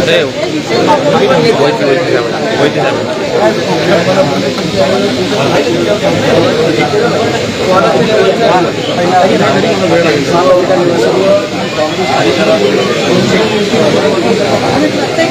अरे आणि प्रत्येक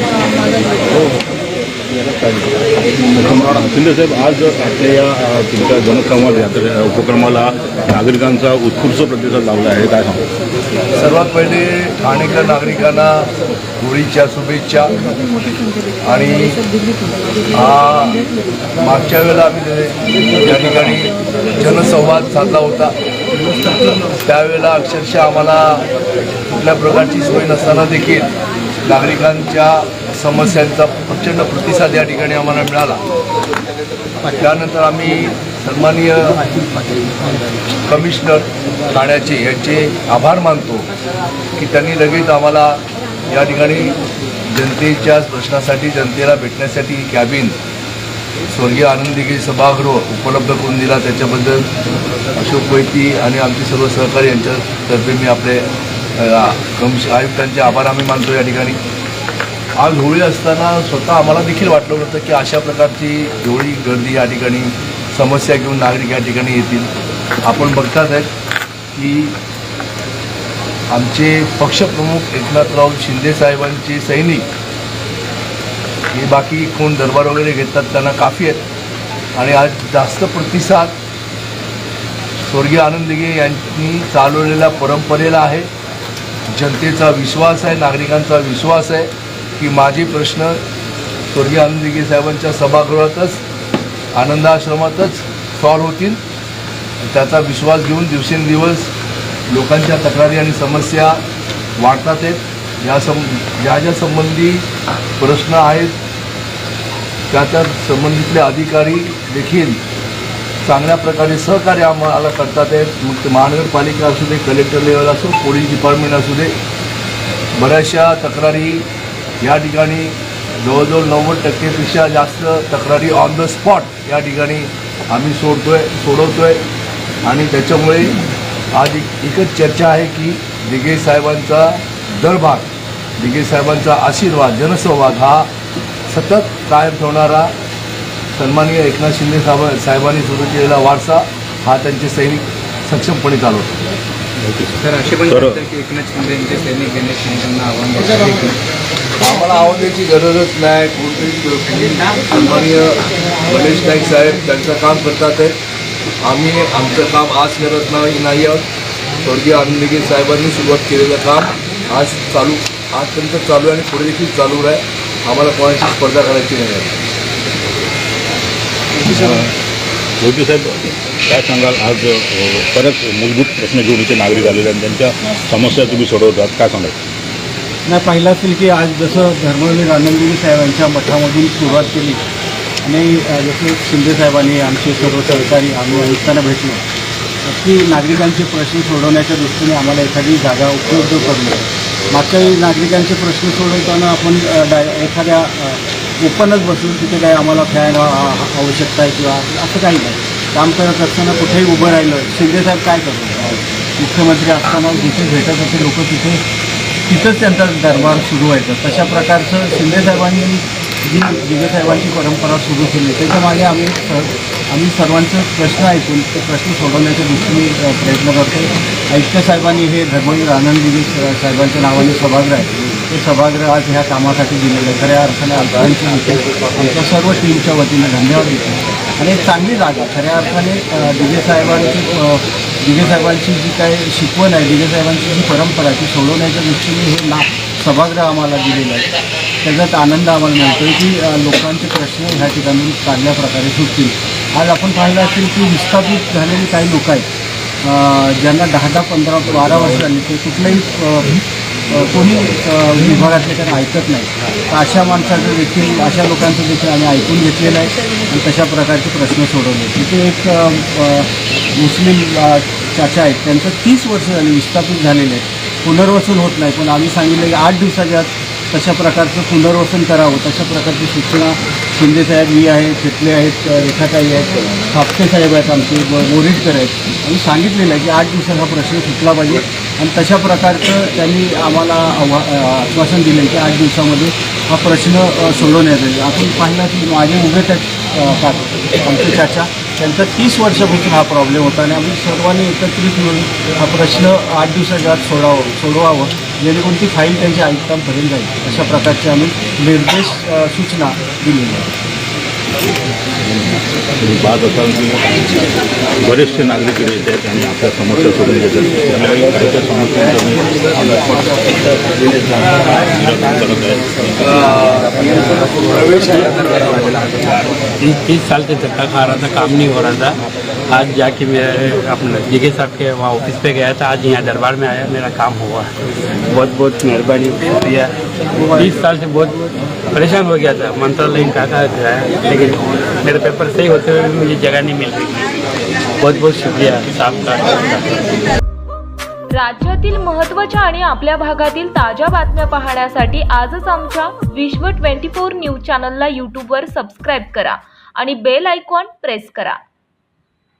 शिंदे साहेब आज आपल्या या तुमच्या जनसंवाद यात्रे उपक्रमाला नागरिकांचा उत्कृष्ट प्रतिसाद लावला आहे. काय सर्वात पहिले ठाणेकर नागरिकांना होळीच्या शुभेच्छा. आणि हा मागच्या वेळेला आम्ही ते- त्या ठिकाणी जनसंवाद साधला होता त्यावेळेला अक्षरशः आम्हाला कुठल्या प्रकारची सोय नसताना देखील नागरिकांच्या समस्यांचा प्रचंड प्रतिसाद या ठिकाणी आम्हाला मिळाला. त्यानंतर आम्ही सन्माननीय कमिशनर ठाण्याचे यांचे आभार मानतो की त्यांनी लगेच आम्हाला या ठिकाणी जनतेच्या प्रश्नासाठी जनतेला भेटण्यासाठी कॅबिन स्वर्गीय आनंदीगे सभागृह उपलब्ध करून दिला. त्याच्याबद्दल अशोक वैती आणि आमचे सर्व सहकारी यांच्यातर्फे मी आपले कमिश आयुक्तांचे आभार आम्ही मानतो या ठिकाणी. आज होळी असताना स्वतः आम्हाला देखील वाटलं होतं की अशा प्रकारची होळी गर्दी या ठिकाणी समस्या घेऊन नागरिक या ठिकाणी येतील. आपण बघतात आहेत की आमचे पक्षप्रमुख एकनाथराव शिंदेसाहेबांचे सैनिक हे बाकी कोण दरबार वगैरे घेतात त्यांना काफी आहेत. आणि आज जास्त प्रतिसाद स्वर्गीय आनंद यांनी चालवलेल्या परंपरेला आहे. जनतेचा विश्वास आहे नागरिकांचा विश्वास आहे. की माझे प्रश्न स्वर्गीय आनंदगी साहेबांच्या सभागृहातच आनंदाश्रमातच सॉल्व्ह होतील. त्याचा विश्वास घेऊन दिवसेंदिवस लोकांच्या तक्रारी आणि समस्या वाढतात आहेत. या सं ज्या ज्या संबंधी प्रश्न आहेत त्या त्या संबंधितले अधिकारी देखील चांगल्या प्रकारे सहकार्य आम्हाला करतात आहेत. मग ते महानगरपालिका असू दे कलेक्टर लेवल असो पोलीस डिपार्टमेंट असू दे बऱ्याचशा तक्रारी या ठिकाणी जवळजवळ नव्वद टक्केपेक्षा जास्त तक्रारी ऑन द स्पॉट या ठिकाणी आम्ही सोडतोय सोडवतोय. आणि त्याच्यामुळे आज एक एकच चर्चा आहे की दिघे साहेबांचा दरबार दिघे साहेबांचा आशीर्वाद जनसंवाद हा सतत कायम ठेवणारा सन्माननीय एकनाथ शिंदे साहेब साहेबांनी सुरू केलेला वारसा हा त्यांचे सैनिक सक्षमपणे चालवतात तर असे पण एकनाथ शिंदे यांचे सैनिक गणेश आव्हान आम्हाला आवडण्याची गरजच नाही. कोणतरी सन्माननीय गणेश नाईक साहेब त्यांचं काम करतात आहेत आम्ही आमचं काम आज करत नाही नाही आहोत. स्वर्गीय आनंदगी साहेबांनी सुरुवात केलेलं काम आज चालू आजपर्यंत चालू आहे आणि पुढे देखील चालू आहे आम्हाला कोणाची स्पर्धा करायची नाही आहे. योगी साहेब काय सांगाल? आज बरेच परत मूलभूत प्रश्न घेऊन इथे नागरिक आलेले आणि त्यांच्या समस्या तुम्ही सोडवतात. काय सांगाल? नाही पाहिलं असेल की आज जसं धर्मवीर आनंदगिरी साहेबांच्या मठामधून सुरुवात केली आणि जसं शिंदे साहेबांनी आमचे सर्व सहकारी आम्ही आयुक्तांना भेटलो की नागरिकांचे प्रश्न सोडवण्याच्या दृष्टीने आम्हाला एखादी जागा उपलब्ध करून मागच्या वेळी नागरिकांचे प्रश्न सोडवताना आपण डाय एखाद्या ओपनच बसून तिथे काय आम्हाला फॅन आवश्यकता आहे किंवा असं काही नाही. काम करत असताना कुठेही उभं राहिलं शिंदे साहेब काय करतो मुख्यमंत्री असताना जिथे भेटत असे लोक तिथे तिथंच त्यांचा दरबार सुरू व्हायचा तशा प्रकारचं शिंदेसाहेबांनी जी दिगेसाहेबांची परंपरा सुरू केली त्याच्यामागे आम्ही आम्ही सर्वांचे प्रश्न ऐकून ते प्रश्न सोडवण्याच्या दृष्टीने प्रयत्न करतो ऐक्यसाहेबांनी साहेबांनी हे धर्मवीर आनंद दिगे साहेबांच्या नावाने सभागृह आहे. ते सभागृह आज ह्या कामासाठी दिलेलं आहे. खऱ्या अर्थाने आमदारांची आमच्या सर्व टीमच्या वतीने धन्यवाद. देतो आणि चांगली जागा. खऱ्या अर्थाने अ, दिगे साहेबांची अ, दिगे साहेबांची जी काय शिकवण आहे दिगे साहेबांची जी परंपरा आहे ती सोडवण्याच्या दृष्टीने हे ना सभागृह आम्हाला दिलेलं आहे. त्याच्यात आनंद आम्हाला मिळतो की लोकांचे प्रश्न ह्या ठिकाणी चांगल्या प्रकारे सुटतील. आज आपण पाहिलं असेल की विस्थापित झालेली काही लोक आहेत. ज्यांना दहा दहा पंधरा बारा वर्ष झाली ते कुठल्याही कोणी विभागातले त्यांना ऐकत नाही. तर अशा माणसाचं देखील अशा लोकांचं देखील आम्ही ऐकून घेतलेलं आहे आणि तशा प्रकारचे प्रश्न सोडवले तिथे एक मुस्लिम चाचा आहेत. त्यांचं तीस वर्ष झाली विस्थापित झालेले आहेत. पुनर्वसन होत नाही. पण आम्ही सांगितलं की आठ दिवसाच्या तशा प्रकारचं पुनर्वसन करावं तशा प्रकारची सूचना शिंदेसाहेब मी आहे खेतले आहेत रेखाताई आहेत थापटे साहेब आहेत आमचे ब- बोरीटकर आहेत. आम्ही सांगितलेलं आहे की आठ दिवसात हा प्रश्न सुटला पाहिजे आणि तशा प्रकारचं त्यांनी आम्हाला आव्हा आश्वासन दिलं की आठ दिवसामध्ये हा प्रश्न सोडवण्यात येईल. आपण पाहिलं की माझे उभे त्यात आमचे चाचा त्यांचा तीस वर्षापासून हा प्रॉब्लेम होता आणि आम्ही सर्वांनी एकत्रित मिळून हा प्रश्न आठ दिवसाच्या आत सोडावं सोडवावं. जेणेकरून ती फाईल त्यांच्या आयुक्तांपर्यंत जाईल. अशा प्रकारचे आम्ही निर्देश सूचना दिलेल्या आहेत. की बरेचसे नागरिक इथे येतात आणि आपल्या समस्या सोडून घेतात त्यामुळे आहे तीस साल से धक्का खा रहा था काम नहीं हो रहा था आज जाके मैं अपने दिगे साहब के वहाँ ऑफिस पे गया था आज यहाँ दरबार में आया मेरा काम हुआ। बहुत बहुत मेहरबानी शुक्रिया। बीस साल से बहुत परेशान हो गया था मंत्रालय कहा था लेकिन मेरे पेपर सही होते हुए मुझे जगह नहीं मिल। रही बहुत बहुत शुक्रिया साहब का। राज्यातील महत्त्वाच्या आणि आपल्या भागातील ताज्या बातम्या पाहण्यासाठी आजच आमच्या विश्व 24 न्यूज चॅनलला यूट्यूबवर सबस्क्राईब करा आणि बेल आयकॉन प्रेस करा.